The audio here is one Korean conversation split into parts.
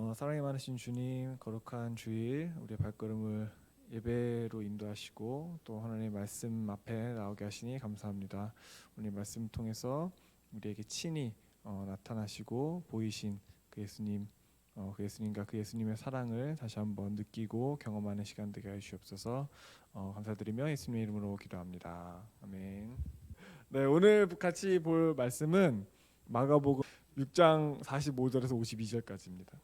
어, 사랑이 많으신 주님 거룩한 주일 우리의 발걸음을 예배로 인도하시고 또 하나님의 말씀 앞에 나오게 하시니 감사합니다. 오늘 말씀 통해서 우리에게 친히 어, 나타나시고 보이신 그 예수님 어, 그 예수님과 그 예수님의 사랑을 다시 한번 느끼고 경험하는 시간 되게 하시옵소서 어, 감사드리며 예수님의 이름으로 기도합니다. 아멘. 네 오늘 같이 볼 말씀은 마가복음 6장 45절에서 52절까지입니다.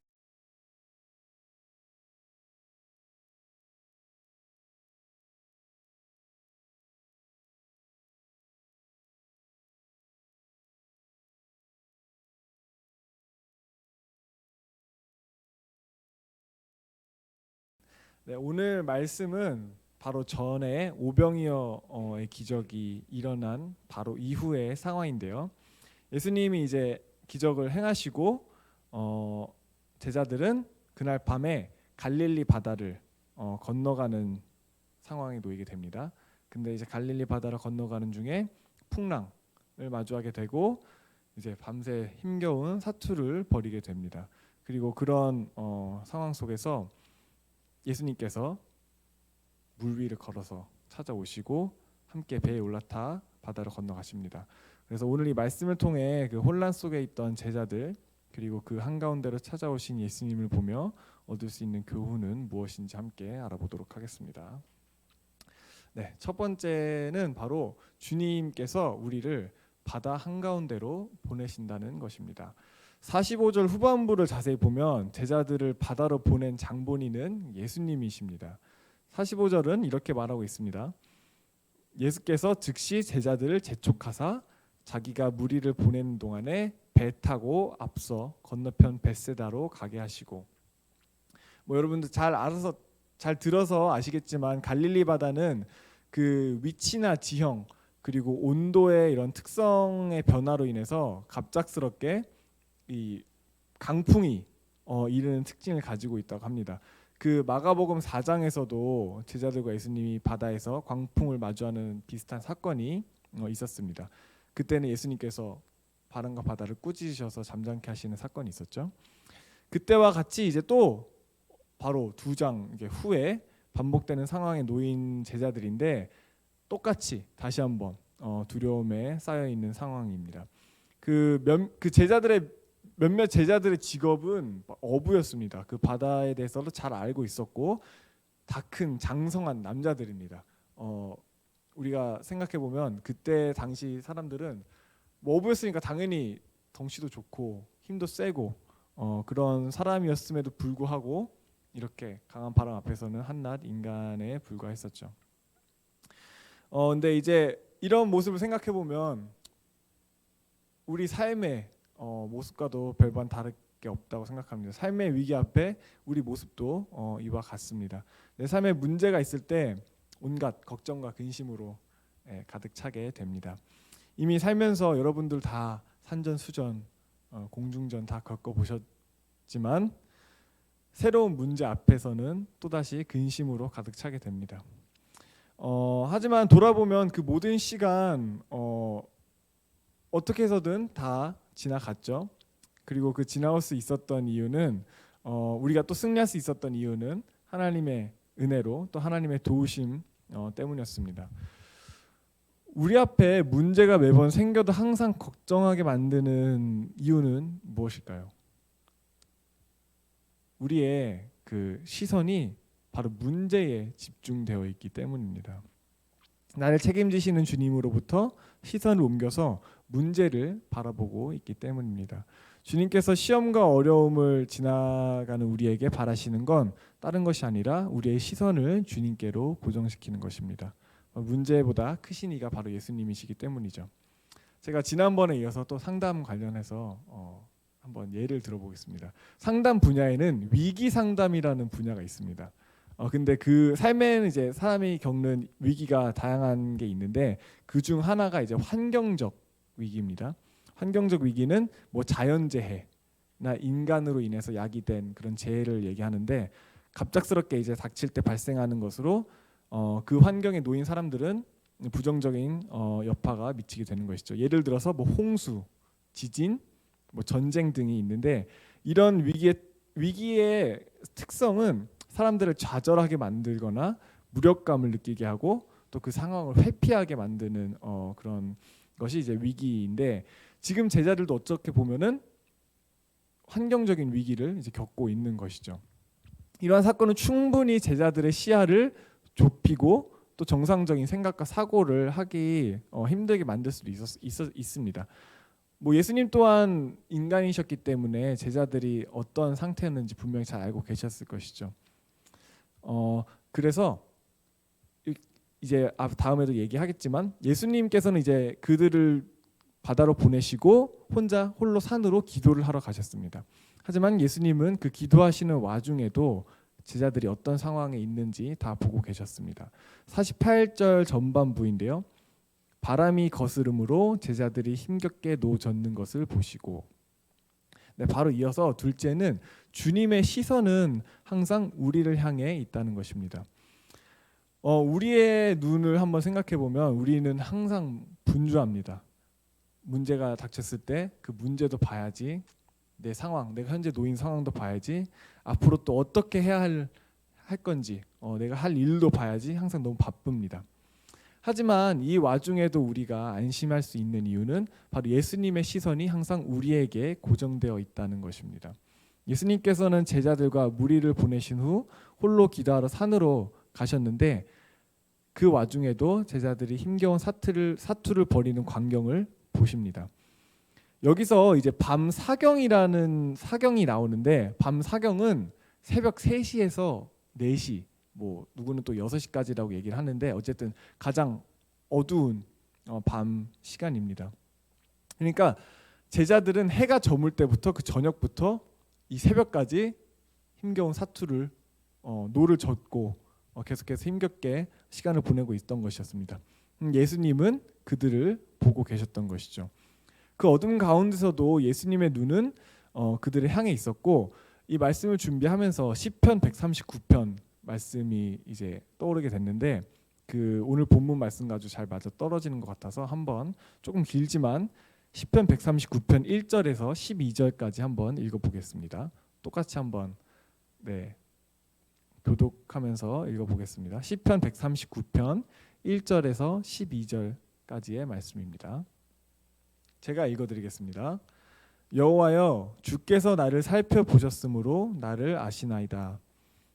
네, 오늘 말씀은 바로 전에 오병이어의 기적이 일어난 바로 이후의 상황인데요. 예수님이 이제 기적을 행하시고 어, 제자들은 그날 밤에 갈릴리 바다를 어, 건너가는 상황에 놓이게 됩니다. 근데 이제 갈릴리 바다를 건너가는 중에 풍랑을 마주하게 되고 이제 밤새 힘겨운 사투를 벌이게 됩니다. 그리고 그런 어, 상황 속에서 예수님께서 물 위를 걸어서 찾아오시고 함께 배에 올라타 바다를 건너가십니다. 그래서 오늘 이 말씀을 통해 그 혼란 속에 있던 제자들 그리고 그 한가운데로 찾아오신 예수님을 보며 얻을 수 있는 교훈은 무엇인지 함께 알아보도록 하겠습니다. 네, 첫 번째는 바로 주님께서 우리를 바다 한가운데로 보내신다는 것입니다. 45절 후반부를 자세히 보면 제자들을 바다로 보낸 장본인은 예수님이십니다. 45절은 이렇게 말하고 있습니다. 예수께서 즉시 제자들을 재촉하사 자기가 무리를 보내는 동안에 배 타고 앞서 건너편 베세다로 가게 하시고 뭐 여러분들 잘 알아서 잘 들어서 아시겠지만 갈릴리 바다는 그 위치나 지형 그리고 온도의 이런 특성의 변화로 인해서 갑작스럽게 이 강풍이 어, 이르는 특징을 가지고 있다고 합니다. 그 마가복음 4장에서도 제자들과 예수님이 바다에서 광풍을 마주하는 비슷한 사건이 어, 있었습니다. 그때는 예수님께서 바람과 바다를 꾸짖으셔서 잠잠케 하시는 사건이 있었죠. 그때와 같이 이제 또 바로 두 장 후에 반복되는 상황에 놓인 제자들인데 똑같이 다시 한번 어, 두려움에 쌓여 있는 상황입니다. 그, 몇, 그 제자들의 몇몇 제자들의 직업은 어부였습니다. 그 바다에 대해서도 잘 알고 있었고 다 큰 장성한 남자들입니다. 어, 우리가 생각해 보면 그때 당시 사람들은 뭐 어부였으니까 당연히 덩치도 좋고 힘도 세고 어, 그런 사람이었음에도 불구하고 이렇게 강한 바람 앞에서는 한낱 인간에 불과했었죠. 어, 근데 이제 이런 모습을 생각해 보면 우리 삶의 어, 모습과도 별반 다를 게 없다고 생각합니다. 삶의 위기 앞에 우리 모습도 어, 이와 같습니다. 내 삶에 문제가 있을 때 온갖 걱정과 근심으로 예, 가득 차게 됩니다. 이미 살면서 여러분들 다 산전수전, 어, 공중전 다 겪어 보셨지만 새로운 문제 앞에서는 또 다시 근심으로 가득 차게 됩니다. 어, 하지만 돌아보면 그 모든 시간 어, 어떻게 해서든 다 지나갔죠. 그리고 그 지나올 수 있었던 이유는 어, 우리가 또 승리할 수 있었던 이유는 하나님의 은혜로 또 하나님의 도우심 어, 때문이었습니다. 우리 앞에 문제가 매번 생겨도 항상 걱정하게 만드는 이유는 무엇일까요? 우리의 그 시선이 바로 문제에 집중되어 있기 때문입니다. 나를 책임지시는 주님으로부터 시선을 옮겨서 문제를 바라보고 있기 때문입니다. 주님께서 시험과 어려움을 지나가는 우리에게 바라시는 건 다른 것이 아니라 우리의 시선을 주님께로 고정시키는 것입니다. 문제보다 크신 이가 바로 예수님이시기 때문이죠. 제가 지난번에 이어서 또 상담 관련해서 어, 한번 예를 들어보겠습니다. 상담 분야에는 위기 상담이라는 분야가 있습니다. 어 근데 그 삶에는 이제 사람이 겪는 위기가 다양한 게 있는데 그 중 하나가 이제 환경적 위기입니다. 환경적 위기는 뭐 자연재해나 인간으로 인해서 야기된 그런 재해를 얘기하는데 갑작스럽게 이제 닥칠 때 발생하는 것으로 어, 그 환경에 놓인 사람들은 부정적인 어, 여파가 미치게 되는 것이죠. 예를 들어서 뭐 홍수, 지진, 뭐 전쟁 등이 있는데 이런 위기에 위기의 특성은 사람들을 좌절하게 만들거나 무력감을 느끼게 하고 또 그 상황을 회피하게 만드는 어, 그런 것이 이제 위기인데 지금 제자들도 어떻게 보면은 환경적인 위기를 이제 겪고 있는 것이죠. 이러한 사건은 충분히 제자들의 시야를 좁히고 또 정상적인 생각과 사고를 하기 어, 힘들게 만들 수도 있었, 있었, 있습니다. 뭐 예수님 또한 인간이셨기 때문에 제자들이 어떤 상태였는지 분명히 잘 알고 계셨을 것이죠. 어 그래서 이- 이제 앞- 다음에도 얘기하겠지만 예수님께서는 이제 그들을 바다로 보내시고 혼자 홀로 산으로 기도를 하러 가셨습니다. 하지만 예수님은 그 기도하시는 와중에도 제자들이 어떤 상황에 있는지 다 보고 계셨습니다. 48절 전반부인데요. 바람이 거스름으로 제자들이 힘겹게 노 젓는 것을 보시고 네, 바로 이어서 둘째는 주님의 시선은 항상 우리를 향해 있다는 것입니다. 어, 우리의 눈을 한번 생각해 보면 우리는 항상 분주합니다. 문제가 닥쳤을 때 그 문제도 봐야지 내 상황, 내가 현재 놓인 상황도 봐야지 앞으로 또 어떻게 해야 할, 할 건지 어, 내가 할 일도 봐야지 항상 너무 바쁩니다. 하지만 이 와중에도 우리가 안심할 수 있는 이유는 바로 예수님의 시선이 항상 우리에게 고정되어 있다는 것입니다. 예수님께서는 제자들과 무리를 보내신 후 홀로 기도하러 산으로 가셨는데 그 와중에도 제자들이 힘겨운 사투를 사투를 벌이는 광경을 보십니다. 여기서 이제 밤 사경이라는 사경이 나오는데 밤 사경은 새벽 3시에서 4시 뭐 누구는 또 6시까지라고 얘기를 하는데 어쨌든 가장 어두운 어, 밤 시간입니다. 그러니까 제자들은 해가 저물 때부터 그 저녁부터 이 새벽까지 힘겨운 사투를 어, 노를 젓고 어, 계속해서 힘겹게 시간을 보내고 있던 것이었습니다. 음, 예수님은 그들을 보고 계셨던 것이죠. 그 어둠 가운데서도 예수님의 눈은 어, 그들을 향해 있었고 이 말씀을 준비하면서 시편 139편 말씀이 이제 떠오르게 됐는데 그 오늘 본문 말씀 가지고 잘 맞아 떨어지는 것 같아서 한번 조금 길지만 시편 139편 1절에서 12절까지 한번 읽어보겠습니다. 똑같이 한번 네 교독하면서 읽어보겠습니다. 시편 139편 1절에서 12절까지의 말씀입니다. 제가 읽어드리겠습니다. 여호와여 주께서 나를 살펴보셨으므로 나를 아시나이다.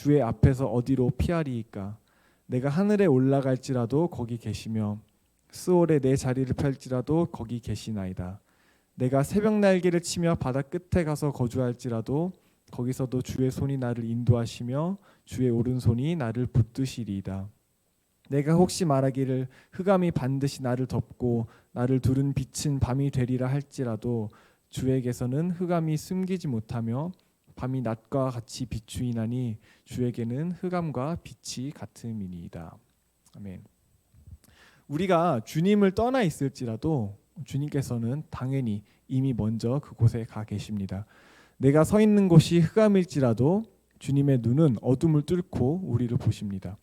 주의 앞에서 어디로 피하리이까? 내가 하늘에 올라갈지라도 거기 계시며 스올에 내 자리를 펼지라도 거기 계시나이다. 내가 새벽 날개를 치며 바다 끝에 가서 거주할지라도 거기서도 주의 손이 나를 인도하시며 주의 오른손이 나를 붙드시리이다. 내가 혹시 말하기를 흑암이 반드시 나를 덮고 나를 두른 빛은 밤이 되리라 할지라도 주에게서는 흑암이 숨기지 못하며 밤이 낮과 같이 비추이나니 주에게는 흑암과 빛이 같음이니이다. 아멘. 우리가 주님을 떠나 있을지라도 주님께서는 당연히 이미 먼저 그곳에 가 계십니다. 내가 서 있는 곳이 흑암일지라도 주님의 눈은 어둠을 뚫고 우리를 보십니다.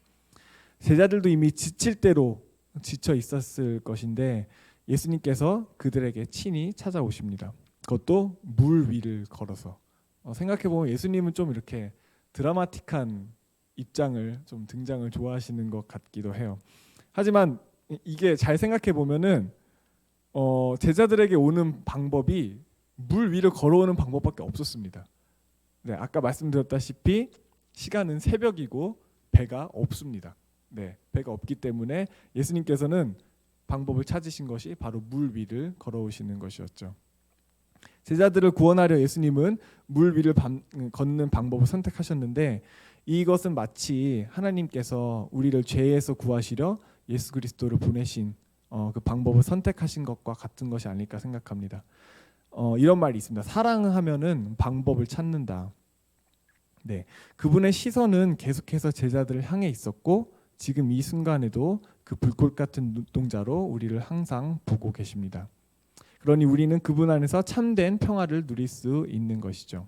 제자들도 이미 지칠 대로 지쳐 있었을 것인데 예수님께서 그들에게 친히 찾아오십니다. 그것도 물 위를 걸어서 어, 생각해 보면 예수님은 좀 이렇게 드라마틱한 입장을 좀 등장을 좋아하시는 것 같기도 해요. 하지만 이- 이게 잘 생각해 보면은 어, 제자들에게 오는 방법이 물 위를 걸어오는 방법밖에 없었습니다. 네, 아까 말씀드렸다시피 시간은 새벽이고 배가 없습니다. 네, 배가 없기 때문에 예수님께서는 방법을 찾으신 것이 바로 물 위를 걸어오시는 것이었죠. 제자들을 구원하려 예수님은 물 위를 밤- 걷는 방법을 선택하셨는데 이것은 마치 하나님께서 우리를 죄에서 구하시려 예수 그리스도를 보내신 어, 그 방법을 선택하신 것과 같은 것이 아닐까 생각합니다. 어, 이런 말이 있습니다. 사랑하면은 방법을 찾는다. 네, 그분의 시선은 계속해서 제자들을 향해 있었고 지금 이 순간에도 그 불꽃 같은 눈동자로 우리를 항상 보고 계십니다. 그러니 우리는 그분 안에서 참된 평화를 누릴 수 있는 것이죠.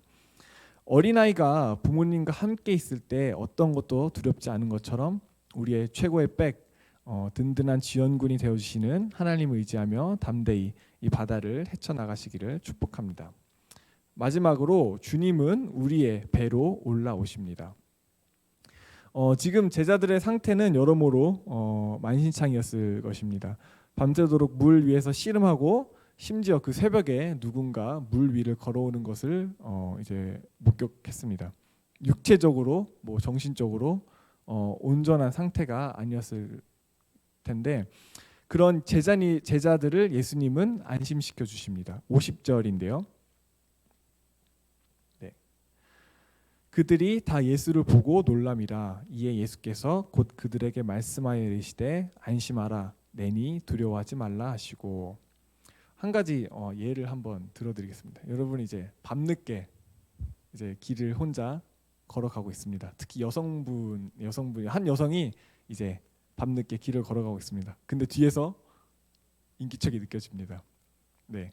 어린아이가 부모님과 함께 있을 때 어떤 것도 두렵지 않은 것처럼 우리의 최고의 백, 어, 든든한 지원군이 되어주시는 하나님을 의지하며 담대히 이 바다를 헤쳐나가시기를 축복합니다. 마지막으로 주님은 우리의 배로 올라오십니다. 어, 지금 제자들의 상태는 여러모로 어, 만신창이었을 것입니다. 밤새도록 물 위에서 씨름하고 심지어 그 새벽에 누군가 물 위를 걸어오는 것을 어, 이제 목격했습니다. 육체적으로 뭐 정신적으로 어, 온전한 상태가 아니었을 텐데 그런 제자니 제자들을 예수님은 안심시켜 주십니다. 50절인데요. 네. 그들이 다 예수를 보고 놀람이라 이에 예수께서 곧 그들에게 말씀하여 이르시되 안심하라 내니 두려워하지 말라 하시고 한 가지 어, 예를 한번 들어드리겠습니다. 여러분 이제 밤늦게 이제 길을 혼자 걸어가고 있습니다. 특히 여성분 여성분 한 여성이 이제 밤늦게 길을 걸어가고 있습니다. 근데 뒤에서 인기척이 느껴집니다. 네,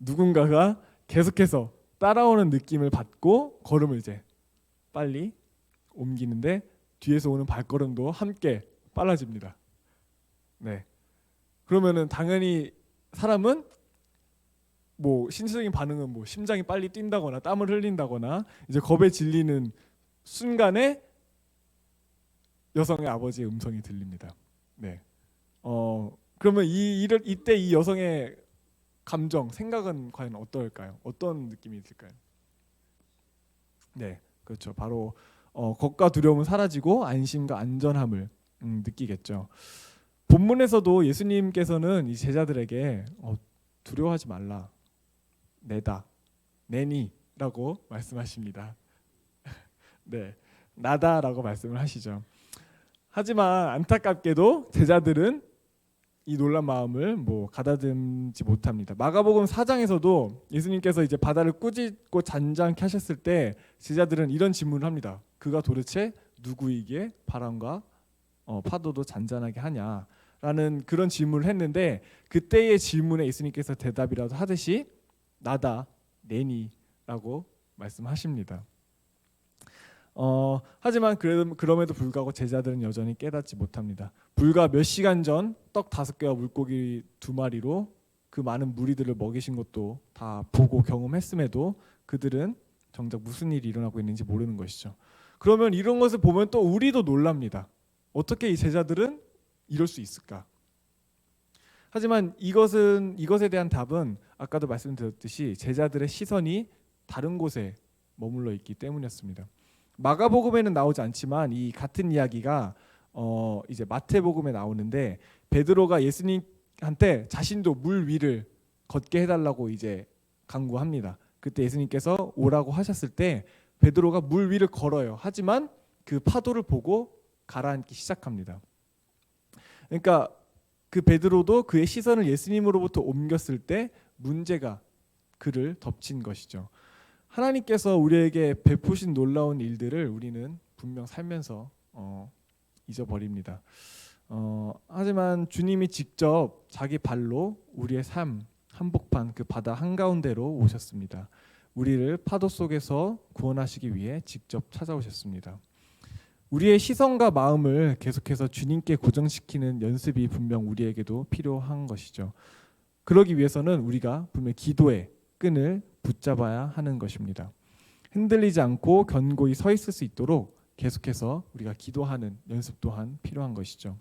누군가가 계속해서 따라오는 느낌을 받고 걸음을 이제 빨리 옮기는데 뒤에서 오는 발걸음도 함께 빨라집니다. 네, 그러면은 당연히 사람은 뭐 신체적인 반응은 뭐 심장이 빨리 뛴다거나 땀을 흘린다거나 이제 겁에 질리는 순간에 여성의 아버지의 음성이 들립니다. 네. 어 그러면 이 이를 이때 이 여성의 감정, 생각은 과연 어떨까요? 어떤 느낌이 있을까요? 네, 그렇죠. 바로 어, 겁과 두려움은 사라지고 안심과 안전함을 음, 느끼겠죠. 본문에서도 예수님께서는 이 제자들에게 어, 두려워하지 말라, 내다, 내니라고 말씀하십니다. 네, 나다라고 말씀을 하시죠. 하지만 안타깝게도 제자들은 이 놀란 마음을 뭐 가다듬지 못합니다. 마가복음 4장에서도 예수님께서 이제 바다를 꾸짖고 잔잔케 하셨을 때 제자들은 이런 질문을 합니다. 그가 도대체 누구에게 바람과 어, 파도도 잔잔하게 하냐라는 그런 질문을 했는데 그때의 질문에 예수님께서 대답이라도 하듯이 나다 내니라고 말씀하십니다. 어, 하지만 그럼에도 불구하고 제자들은 여전히 깨닫지 못합니다. 불과 몇 시간 전 떡 다섯 개와 물고기 두 마리로 그 많은 무리들을 먹이신 것도 다 보고 경험했음에도 그들은 정작 무슨 일이 일어나고 있는지 모르는 것이죠. 그러면 이런 것을 보면 또 우리도 놀랍니다. 어떻게 이 제자들은 이럴 수 있을까? 하지만 이것은 이것에 대한 답은 아까도 말씀드렸듯이 제자들의 시선이 다른 곳에 머물러 있기 때문이었습니다. 마가복음에는 나오지 않지만 이 같은 이야기가 어 이제 마태복음에 나오는데 베드로가 예수님한테 자신도 물 위를 걷게 해달라고 이제 강구합니다. 그때 예수님께서 오라고 하셨을 때 베드로가 물 위를 걸어요. 하지만 그 파도를 보고 가라앉기 시작합니다. 그러니까 그 베드로도 그의 시선을 예수님으로부터 옮겼을 때 문제가 그를 덮친 것이죠. 하나님께서 우리에게 베푸신 놀라운 일들을 우리는 분명 살면서 어, 잊어버립니다. 어, 하지만 주님이 직접 자기 발로 우리의 삶 한복판 그 바다 한가운데로 오셨습니다. 우리를 파도 속에서 구원하시기 위해 직접 찾아오셨습니다. 우리의 시선과 마음을 계속해서 주님께 고정시키는 연습이 분명 우리에게도 필요한 것이죠. 그러기 위해서는 우리가 분명 기도의 끈을 붙잡아야 하는 것입니다. 흔들리지 않고 견고히 서 있을 수 있도록 계속해서 우리가 기도하는 연습 또한 필요한 것이죠.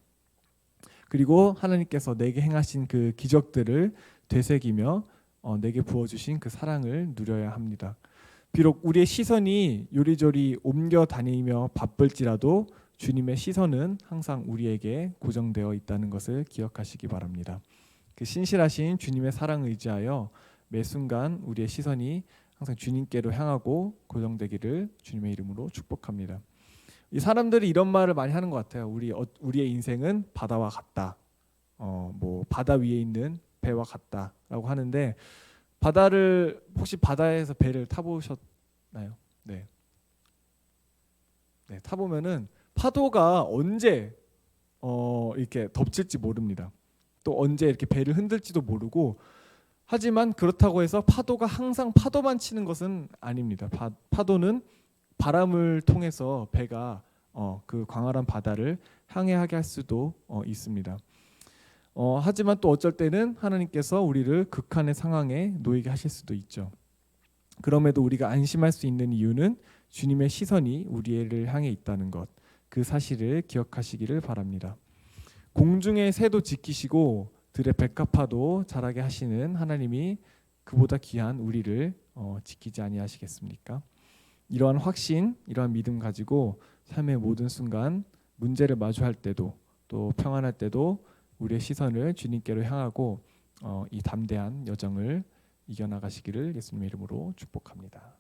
그리고 하나님께서 내게 행하신 그 기적들을 되새기며 어, 내게 부어주신 그 사랑을 누려야 합니다. 비록 우리의 시선이 요리조리 옮겨 다니며 바쁠지라도 주님의 시선은 항상 우리에게 고정되어 있다는 것을 기억하시기 바랍니다. 그 신실하신 주님의 사랑을 의지하여 매 순간 우리의 시선이 항상 주님께로 향하고 고정되기를 주님의 이름으로 축복합니다. 이 사람들이 이런 말을 많이 하는 것 같아요. 우리 어, 우리의 인생은 바다와 같다. 어, 뭐 바다 위에 있는 배와 같다라고 하는데 바다를 혹시 바다에서 배를 타보셨나요? 네. 네, 타보면은 파도가 언제 어, 이렇게 덮칠지 모릅니다. 또 언제 이렇게 배를 흔들지도 모르고 하지만 그렇다고 해서 파도가 항상 파도만 치는 것은 아닙니다. 파, 파도는 바람을 통해서 배가 어, 그 광활한 바다를 항해하게 할 수도 어, 있습니다. 어, 하지만 또 어쩔 때는 하나님께서 우리를 극한의 상황에 놓이게 하실 수도 있죠. 그럼에도 우리가 안심할 수 있는 이유는 주님의 시선이 우리를 향해 있다는 것, 그 사실을 기억하시기를 바랍니다. 공중의 새도 지키시고 들의 백합화도 자라게 하시는 하나님이 그보다 귀한 우리를 어, 지키지 아니하시겠습니까? 이러한 확신, 이러한 믿음 가지고 삶의 모든 순간 문제를 마주할 때도 또 평안할 때도 우리의 시선을 주님께로 향하고 어, 이 담대한 여정을 이겨나가시기를 예수님의 이름으로 축복합니다.